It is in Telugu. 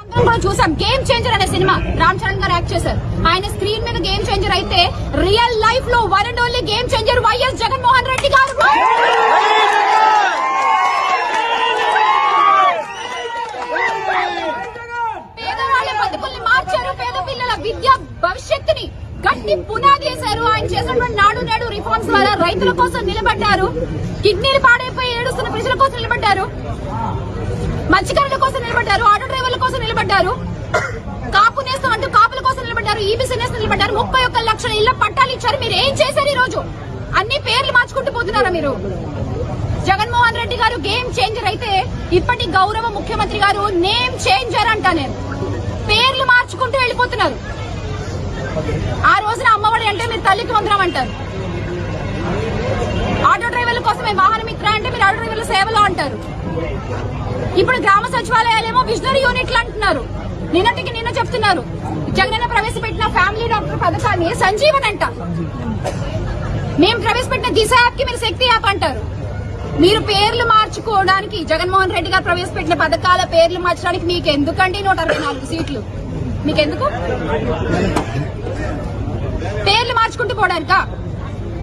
అందరం కూడా చూసాం. గేమ్ చేంజర్ అనే సినిమా. రామ్ చరణ్ గారు యాక్ట్ చేశారు. ఆయన స్క్రీన్ మీద గేమ్ చేంజర్ అయితే రియల్ లైఫ్లో one and only game changer Y S Jaganmohan Reddy గారు. పేదవాళ్ళ బతుకుల్ని మార్చారు. పేద పిల్లల విద్య భవిష్యత్తుని గట్టి పునాది వేశారు. ఆయన చేసినటువంటి నాడు నేడు రిఫార్మ్స్ ద్వారా రైతుల కోసం నిలబడ్డారు. కిడ్నీలు పాడైపోయి ఏడుస్తున్న ప్రజల కోసం నిలబడ్డారు. మత్స్యకారుల కోసం నిలబడ్డారు. ఆటో కోసం నిలబడ్డారు. కాపు నేస్తం అంటూ కాపుల కోసం నిలబడ్డారు. ఈబీసీ నేస్తం నిలబడ్డారు. ముప్పై ఒక్క లక్షల ఇళ్ళ పట్టాలు ఇచ్చారు. మీరు ఏం చేశారు ఈ రోజు అన్ని పేర్లు మార్చుకుంటూ పోతున్నారా మీరు? జగన్మోహన్ రెడ్డి గారు గేమ్ చేంజర్ అయితే ఇప్పటి గౌరవ ముఖ్యమంత్రి గారు నేమ్ చేంజర్ అంటా నేను. పేర్లు మార్చుకుంటూ వెళ్ళిపోతున్నారు. ఆ రోజున అమ్మఒడి అంటే మీరు తల్లికి వందరం అంటారు. ఆటో డ్రైవర్ల కోసమే వాహనమిత్ర సేవలో అంటారు. ఇప్పుడు గ్రామ సచివాలయాలేమో విజనరీ యూనిట్లు అంటున్నారు. నిన్నటికి నిన్న చెప్తున్నారు. జగనన్న ప్రవేశపెట్టిన ఫ్యామిలీ డాక్టర్ పథకాన్ని సంజీవన్ అంట. మేము ప్రవేశపెట్టిన దిశ యాప్కి మీరు శక్తి యాప్ అంటారు. మీరు పేర్లు మార్చుకోవడానికి జగన్మోహన్ రెడ్డి గారు ప్రవేశపెట్టిన పథకాల పేర్లు మార్చడానికి మీకు ఎందుకండి నూట అరవై నాలుగు సీట్లు? మీకెందుకు? పేర్లు మార్చుకుంటూ పోవడానికా